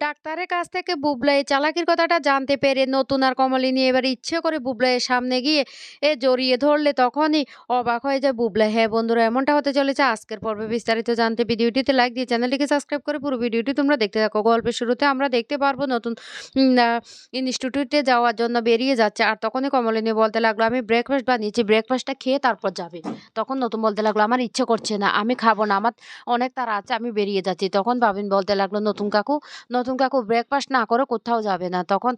ডাক্তারের কাছ থেকে বুবলা এই চালাকির কথাটা জানতে পেরে নতুন আর কমলিনী এবার ইচ্ছে করে বুবলাইয়ের সামনে গিয়ে এ জড়িয়ে ধরলে তখনই অবাক হয়ে যায় বুবলাই। হ্যাঁ বন্ধুরা, এমনটা হতে চলেছে। আজকের পর্বে বিস্তারিত জানতে ভিডিওটিতে লাইক দিয়ে চ্যানেলটিকে সাবস্ক্রাইব করে পুরো ভিডিওটি তোমরা দেখতে থাকো। গল্পের শুরুতে আমরা দেখতে পারব নতুন ইনস্টিটিউটে যাওয়ার জন্য বেরিয়ে যাচ্ছে। আর তখনই কমলিনী বলতে লাগল, আমি ব্রেকফাস্ট বানিয়েছি। ব্রেকফাস্টটা খেয়ে তারপর যাবে। তখন নতুন বলতে লাগল, আমার ইচ্ছে করছে না। আমি খাব না। আমার অনেক তারা আছে। আমি বেরিয়ে যাচ্ছি। তখন ভাবিন বলতে লাগল, নতুন কাকু নতুন কাকু ব্রেকফাস্ট না করে কোথাও যাবে না। তখন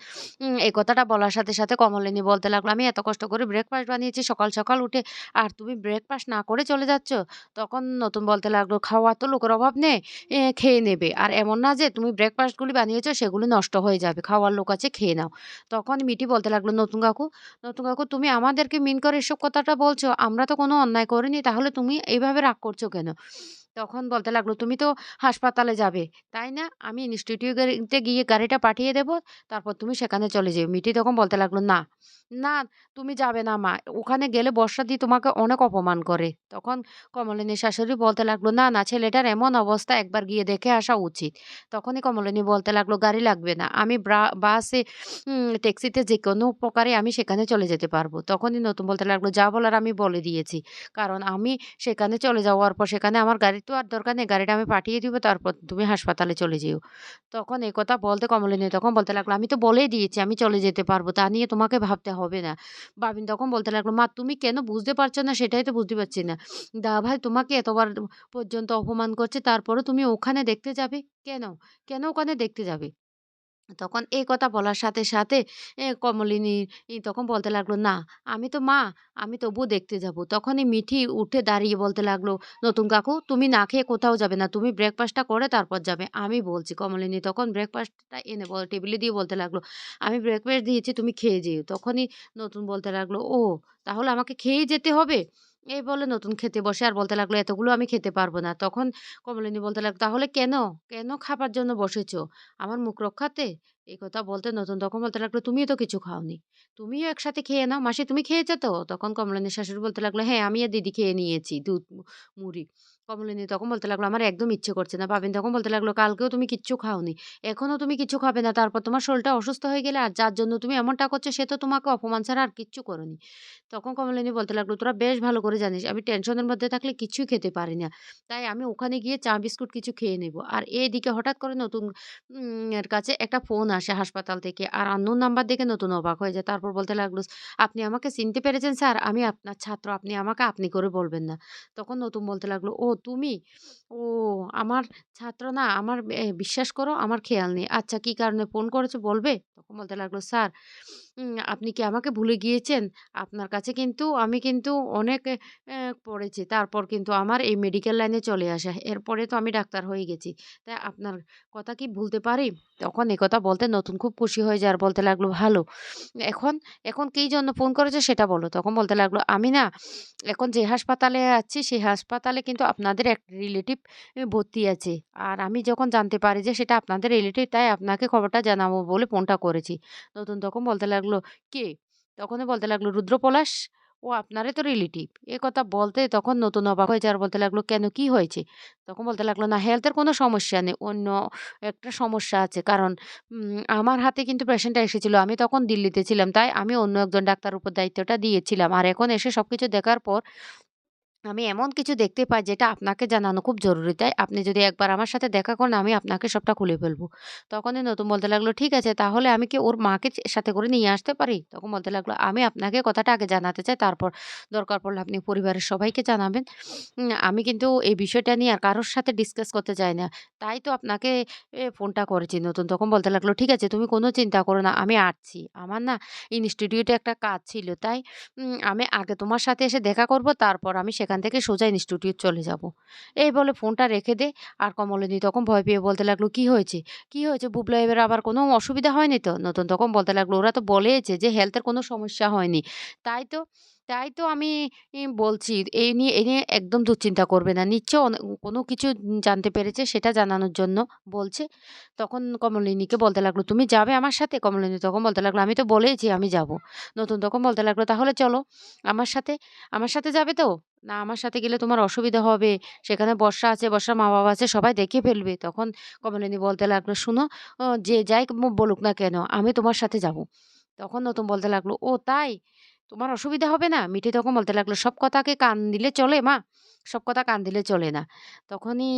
এই কথাটা বলার সাথে সাথে কমলিনী বলতে লাগল, আমি এত কষ্ট করে ব্রেকফাস্ট বানিয়েছি, সকাল সকাল উঠে আর তুমি ব্রেকফাস্ট না করে চলে যাচ্ছ? তখন নতুন বলতে লাগল, খাওয়া তো লোকের অভাব নেই খেয়ে নেবে। আর এমন না যে তুমি ব্রেকফাস্টগুলি বানিয়েছো, সেগুলি নষ্ট হয়ে যাবে, খাওয়ার লোক আছে, খেয়ে নাও। তখন মিটি বলতে লাগল, নতুন কাকু নতুন কাকু, তুমি আমাদেরকে মিন করে এসব কথাটা বলছো, আমরা তো কোনো অন্যায় করিনি, তাহলে তুমি এইভাবে রাগ করছ কেন? তখন বলতে লাগল, তুমি তো হাসপাতালে যাবে, তাই না? আমি ইনস্টিটিউটে গিয়ে গাড়িটা পাঠিয়ে দেব, তারপর তুমি সেখানে চলে যেও। মিটি তখন বলতে লাগল, না না, তুমি যাবে না, মা। ওখানে গেলে বর্ষা দি তোমাকে অনেক অপমান করে। তখন কমলিনী শাশুড়ি বলতে লাগল, না না, ছেলেটার এমন অবস্থা একবার গিয়ে দেখে আসা উচিত। তখনই কমলিনী বলতে লাগল, গাড়ি লাগবে না, আমি বাসে ট্যাক্সিতে যে কোনো প্রকারে আমি সেখানে চলে যেতে পারব। তখনই নতুন বলতে লাগল, যা বলার আমি বলে দিয়েছি, কারণ আমি সেখানে চলে যাওয়ার পর সেখানে আমার গাড়ি তো আর দরকার নেই, গাড়িটা আমি পাঠিয়ে দিব, তারপর তুমি হাসপাতালে চলে যেও। তখন এই কথা বলতে কমলিনী তখন বলতে লাগল, আমি তো বলেই দিয়েছি আমি চলে যেতে পারব, তা নিয়ে তোমাকে ভাবতে হবে না। বাবিন তখন বলতে লাগল, মা, তুমি কেন বুঝতে পারছ না, সেটাই তো বুঝতে পারছি না। দা ভাই তোমাকে এতবার পর্যন্ত অপমান করছে তারপরে তুমি ওখানে দেখতে যাবে? কেন? কেন ওখানে দেখতে যাবে? তখন এই কথা বলার সাথে সাথে কমলিনী তখন বলতে লাগল, না, আমি তো মা, আমি তবুও দেখতে যাব। তখনই মিঠি উঠে দাঁড়িয়ে বলতে লাগল, নতুন কাকু, তুমি না খেয়ে কোথাও যাবে না, তুমি ব্রেকফাস্টটা করে তারপর যাবে। আমি বলছি, কমলিনী তখন ব্রেকফাস্টটা এনে বল টেবিলে দিয়ে বলতে লাগল, আমি ব্রেকফাস্ট দিয়েছি, তুমি খেয়ে যেও। তখনই নতুন বলতে লাগল, ও, তাহলে আমাকে খেয়েই যেতে হবে? এই বলে নতুন খেতে বসে আর বলতে লাগল, এতগুলো আমি খেতে পারব না। তখন কমলিনী বলতে লাগল, তাহলে কেন? কেন খাবার জন্য বসেছো? আমার মুখ রক্ষাতে? এই কথা বলতে নতুন তখন বলতে লাগল, তুমিও তো কিছু খাওনি। তুমিও একসাথে খেয়ে নাও। মাসি, তুমি খেয়েছো তো? তখন কমলিনী শাশুড়ি বলতে লাগল হ্যাঁ আমি আর দিদি খেয়ে নিয়েছি দুধ মুড়ি। কমলিনী তখন বলতে লাগল, আমার একদম ইচ্ছে করছে না পাবিন। তখন বলতে লাগল, কালকেও তুমি কিচ্ছু খাওনি, এখনও তুমি কিছু খাবে না। তারপর তোমার শরীরটা অসুস্থ হয়ে গেলে আর যার জন্য তুমি এমনটা করছ, সে তো তোমাকে অপমান ছাড়া আর কিচ্ছু করনি। তখন কমলিনী বলতে লাগল, তোরা বেশ ভালো করে জানিস, আমি টেনশনের মধ্যে থাকলে কিছুই খেতে পারি না। তাই আমি ওখানে গিয়ে চা, বিস্কুট কিছু খেয়ে নেব। আর এইদিকে হঠাৎ করে নতুন এর কাছে একটা ফোন আসে হাসপাতাল থেকে, আর আননোন নাম্বার দেখে নতুন অবাক হয়ে যায়। তারপর বলতে লাগল, আপনি আমাকে চিনতে পেরেছেন স্যার, আমি আপনার ছাত্র, আপনি আমাকে আপনি করে বলবেন না। তখন নতুন বলতে লাগল, ও তুমি? ও, আমার ছাত্র না, আমার বিশ্বাস করো, আমার খেয়াল নেই। আচ্ছা কি কারণে ফোন করেছ বলবে? তখন বলতে লাগল, স্যার আপনি কি আমাকে ভুলে গিয়েছেন? আপনার কাছে কিন্তু আমি কিন্তু অনেক পড়েছি। তারপর কিন্তু আমার এই মেডিকেল লাইনে চলে আসা। এরপরে তো আমি ডাক্তার হয়ে গেছি। তাই আপনার কথা কি ভুলতে পারি? তখন একথা বলতে নতুন খুব খুশি হয়ে যায় আর বলতে লাগল, ভালো। এখন এখন কী জন্য ফোন করেছে সেটা বলো। তখন বলতে লাগল, আমি না, এখন যে হাসপাতালে আছি সেই হাসপাতালে কিন্তু আপনাদের এক রিলেটিভ ভর্তি আছে। আর আমি যখন জানতে পারি যে সেটা আপনাদের রিলেটিভ তাই আপনাকে খবরটা জানাব বলে ফোনটা করেছি। নতুন তখন বলতে লাগল কে? তখনই বলতে লাগল, রুদ্রপলাশ? ও আপনারে তো রিলেটিভ এ কথা বলতে তখন নতুন অবাক হয়েছে আর বলতে লাগল, কেন, কি হয়েছে? তখন বলতে লাগল, না হেলথের কোনো সমস্যা নেই, অন্য একটা সমস্যা আছে। কারণ আমার হাতে কিন্তু পেশেন্টটা এসেছিল। আমি তখন দিল্লিতে ছিলাম, তাই আমি অন্য একজন ডাক্তার উপর দায়িত্বটা দিয়েছিলাম। আর এখন এসে সব কিছু দেখার পর আমি এমন কিছু দেখতে পাই যেটা আপনাকে জানানো খুব জরুরি। তাই আপনি যদি একবার আমার সাথে দেখা করেন, আমি আপনাকে সবটা খুলে ফেলব। তখনই নতুন বলতে লাগল, ঠিক আছে, তাহলে আমি কি ওর মাকে সাথে করে নিয়ে আসতে পারি? তখন বলতে লাগল, আমি আপনাকে কথাটা আগে জানাতে চাই, তারপর দরকার পড়লে আপনি পরিবারের সবাইকে জানাবেন। আমি কিন্তু এই বিষয়টা নিয়ে আর কারোর সাথে ডিসকাস করতে চাই না। তাই তো আপনাকে ফোনটা করেছি নতুন। তখন বলতে লাগল, ঠিক আছে, তুমি কোনো চিন্তা করো না, আমি আসছি। আমার না ইনস্টিটিউটে একটা কাজ ছিল, তাই আমি আগে তোমার সাথে এসে দেখা করব, তারপর আমি সেখান থেকে সোজা ইনস্টিটিউট চলে যাব। এই বলে ফোনটা রেখে দে। আর কমলিনী তখন ভয় পেয়ে বলতে লাগল, কি হয়েছে? কি হয়েছে? বুবলা এবার আবার কোনো অসুবিধা হয়নি তো? নতুন তখন বলতে লাগল, ওরা তো বলেছে যে হেলথের কোনো সমস্যা হয়নি। তাই তো তাই তো আমি বলছি, এই নিয়ে এই নিয়ে একদম দুশ্চিন্তা করবে না। নিশ্চয় কোনো কিছু জানতে পেরেছে সেটা জানানোর জন্য বলছে। তখন কমলিনীকে বলতে লাগল, তুমি যাবে আমার সাথে? কমলিনী তখন বলতে লাগল, আমি তো বলেইছি আমি যাব। নতুন তখন বলতে লাগল, তাহলে চলো আমার সাথে আমার সাথে যাবে তো? না আমার সাথে গেলে তোমার অসুবিধা হবে। সেখানে বর্ষা আছে, বর্ষা মা-বাবা আছে সবাই দেখে ফেলবে। তখন কমলিনী বলতে লাগল, "শুনো, যে যাই বলুক না কেন, আমি তোমার সাথে যাব তখন নতুন বলতে লাগল, "ও তাই? তোমার অসুবিধা হবে না?" মিঠি তখন বলতে লাগল, "সব কথাকে কান দিলে চলে মা? সব কথা কান দিলে চলে না।" তখনই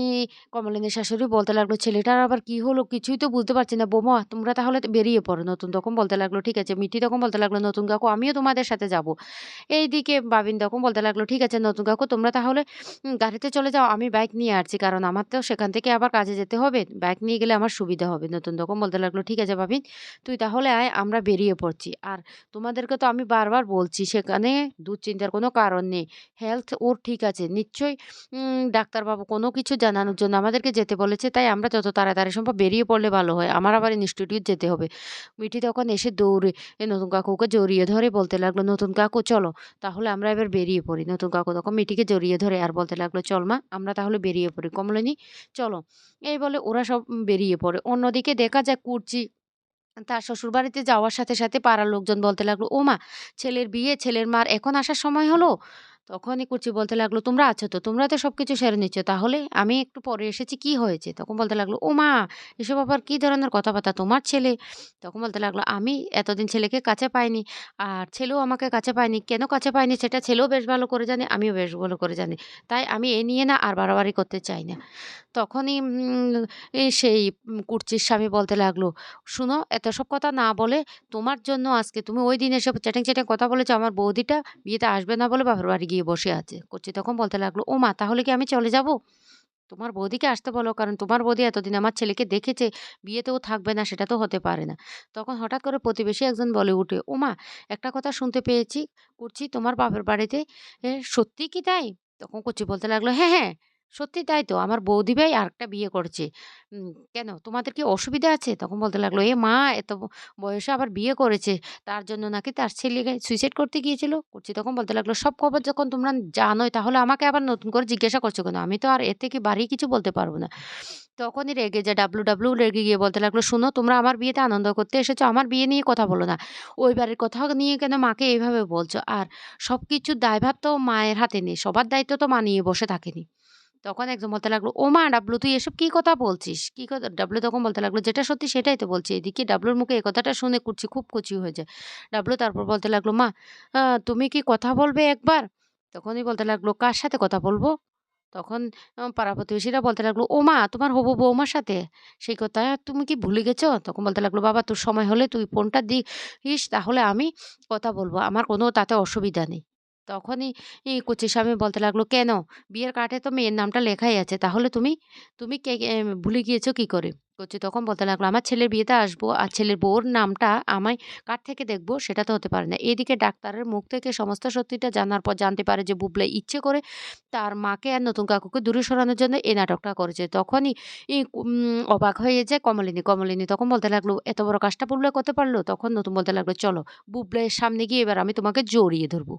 কমলিনীর শাশুড়ি বলতে লাগল, "ছেলেটার আবার কি হলো? কিছুই তো বুঝতে পারছি না। বোমা তোমরা তাহলে বেরিয়ে পড়ো।" নতুন তখন বলতে লাগল, "ঠিক আছে।" মিঠি তখন বলতে লাগল, "নতুন কাকু আমিও তোমাদের সাথে যাব।" এইদিকে বাবিন তখন বলতে লাগল, "ঠিক আছে নতুন কাকু তোমরা তাহলে গাড়িতে চলে যাও। আমি বাইক নিয়ে আসছি। কারণ আমার তো সেখান থেকে আবার কাজে যেতে হবে। বাইক নিয়ে গেলে আমার সুবিধা হবে।" নতুন তখন বলতে লাগল, "ঠিক আছে বাবিন তুই তাহলে আয় আমরা বেরিয়ে পড়ছি। আর তোমাদেরকে তো আমি বারবার বলছি সেখানে দুশ্চিন্তার কোনো কারণ নেই। হেলথ ওর ঠিক আছে। নিশ্চয়ই ডাক্তারবাবু কোনো কিছু জানানোর জন্য আমাদেরকে যেতে বলেছে। তাই আমরা যত তাড়াতাড়ি সম্ভব বেরিয়ে পড়লে ভালো হয়। আমার আবার ইনস্টিটিউট যেতে হবে।" মিঠি তখন এসে দৌড়ে নতুন কাকুকে জড়িয়ে ধরে বলতে লাগল, "নতুন কাকু চলো। তাহলে আমরা এবার বেরিয়ে পড়ি।" নতুন কাকু তখন মিঠিকে জড়িয়ে ধরে আর বলতে লাগল, "চল মা আমরা তাহলে বেরিয়ে পড়ি। কমলিনী চলো।" এই বলে ওরা সব বেরিয়ে পড়ে। অন্যদিকে দেখা যায় কুর্চি তার শ্বশুরবাড়িতে যাওয়ার সাথে, সাথে পাড়ার লোকজন বলতে লাগল, ও মা ছেলের বিয়ে, ছেলের মার এখন আসার সময় হলো?" তখনই কুচি বলতে লাগল, "তোমরা আছো তো? তোমরা তো সব কিছু সেরে নিচ্ছ। তাহলে আমি একটু পরে এসেছি, কি হয়েছে?" তখন বলতে লাগল, ও মা এসব আবার কী ধরনের কথাবার্তা? তোমার ছেলে?" তখন বলতে লাগল, "আমি এতদিন ছেলেকে কাছে পাইনি। আর ছেলেও আমাকে কাছে পায়নি। কেন কাছে পায়নি সেটা ছেলেও বেশ ভালো করে জানে, আমিও বেশ ভালো করে জানি। তাই আমি এ নিয়ে না আর বাড়াবাড়ি করতে চাই না।" তখনই সেই কুর্চির স্বামী বলতে লাগল, "শুনো এত সব কথা না বলে তোমার জন্য আজকে তুমি ওই দিন এসব চ্যাটিং, চ্যাটিং কথা বলেছ আমার বৌদিটা বিয়েতে আসবে না বলে বাপের বাড়ি গিয়ে বসে আছে।" করছি তখন বলতে লাগল, ও মা তাহলে কি আমি চলে যাব তোমার বৌদিকে আসতে বলো। কারণ তোমার বৌদি এতদিন আমার ছেলেকে দেখেছে, বিয়েতেও থাকবে না সেটা তো হতে পারে না।" তখন হঠাৎ করে প্রতিবেশী একজন বলে উঠে, ও মা একটা কথা শুনতে পেয়েছি, করছি তোমার বাপের বাড়িতে সত্যি কি তাই?" তখন করছি বলতে লাগল, "হ্যাঁ, হ্যাঁ, সত্যি তাই তো। আমার বৌদি ভাই আরেকটা বিয়ে করছে কেন তোমাদের কি অসুবিধা আছে?" তখন বলতে লাগল, "এ মা! এত বয়সে আবার বিয়ে করেছে। তার জন্য নাকি তার ছেলে সুইসাইড করতে গিয়েছিল?" কুর্চি তখন বলতে লাগল, "সব খবর যখন তোমরা জানোই তাহলে আমাকে আবার নতুন করে জিজ্ঞাসা করছ কেন? আমি তো আর এর থেকে বাড়ি কিছু বলতে পারব না।" তখনই রেগে যায় ডাব্লু ডাবলু রেগে গিয়ে বলতে লাগল, "শোনো তোমরা আমার বিয়েতে আনন্দ করতে এসেছ। আমার বিয়ে নিয়ে কথা বলো না। ওই বাড়ির কথা নিয়ে কেন মাকে এইভাবে বলছো? আর সবকিছুর দায়ভার তো মায়ের হাতে নেই। সবার দায়িত্ব তো মা নিয়ে বসে থাকেনি।" তখন একজন বলতে লাগল, "ওমা ডাবলু তুই এসব কি কথা বলছিস?" কি কথা? ডাবলু তখন বলতে লাগল, "যেটা সত্যি সেটাই তো বলছি।" এদিকে ডাবলুর মুখে এই কথাটা শুনে কুর্চি খুব কচি হয়ে যায়। ডাবলু তারপর বলতে লাগল, "মা তুমি কি কথা বলবে একবার?" তখনই বলতে লাগল, "কার সাথে কথা বলব?" তখন পাড়া প্রতিবেশীরা বলতে লাগল, "ওমা তোমার হবু বৌমার সাথে? সেই কথা তুমি কি ভুলে গেছো?" তখন বলতে লাগল, "বাবা তোর সময় হলে তুই ফোনটা দিস তাহলে আমি কথা বলব। আমার কোনো তাতে অসুবিধা নেই।" তখনই ই স্বামী বলতে লাগল, "কেন? বিয়ের কার্ডে তো মেয়ের নামটা লেখাই আছে। তাহলে তুমি তুমি কে ভুলে গিয়েছো কি করে?" কুচি তখন বলতে লাগল, "আমার ছেলের বিয়েতে আসব আর ছেলের বউর নামটা আমায় কার থেকে দেখব সেটা তো হতে পারে না।" এদিকে ডাক্তারের মুখ থেকে সমস্ত সত্যিটা জানার পর জানতে পারে যে বুবলাই ইচ্ছে করে তার মাকে আর নতুন কাকুকে দূরে সরানোর জন্য এই নাটকটা করেছে। তখনই অবাক হয়ে যায় কমলিনী। কমলিনী তখন বলতে লাগল, "এত বড় কাজটা বুবলাই করতে পারল?" তখন নতুন বলতে লাগল, "চলো বুবলাইয়ের সামনে গিয়ে এবার আমি তোমাকে জড়িয়ে ধরবো।"